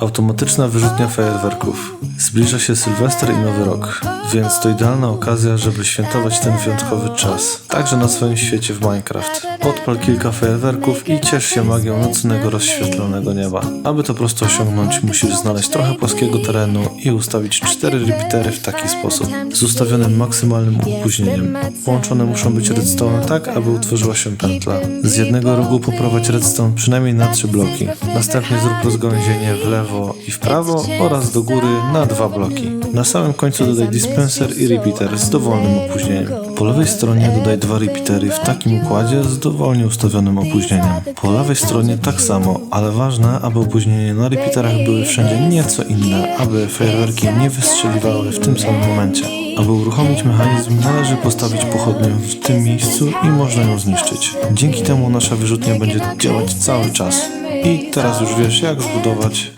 Automatyczna wyrzutnia fajerwerków. Zbliża się Sylwester i Nowy Rok, więc to idealna okazja, żeby świętować ten wyjątkowy czas. Także na swoim świecie w Minecraft. Podpal kilka fajerwerków i ciesz się magią nocnego rozświetlonego nieba. Aby to prosto osiągnąć, musisz znaleźć trochę płaskiego terenu i ustawić cztery repeatery w taki sposób, z ustawionym maksymalnym opóźnieniem. Połączone muszą być redstone tak, aby utworzyła się pętla. Z jednego rogu poprowadź redstone przynajmniej na trzy bloki. Następnie zrób rozgałęzienie w lewo i w prawo oraz do góry na dwa bloki. Na samym końcu dodaj dispenser i repeater z dowolnym opóźnieniem. Po lewej stronie dodaj dwa repeatery w takim układzie z dowolnie ustawionym opóźnieniem. Po lewej stronie tak samo, ale ważne, aby opóźnienia na repeaterach były wszędzie nieco inne, aby fajerwerki nie wystrzeliwały w tym samym momencie. Aby uruchomić mechanizm, należy postawić pochodnię w tym miejscu i można ją zniszczyć. Dzięki temu nasza wyrzutnia będzie działać cały czas. I teraz już wiesz, jak zbudować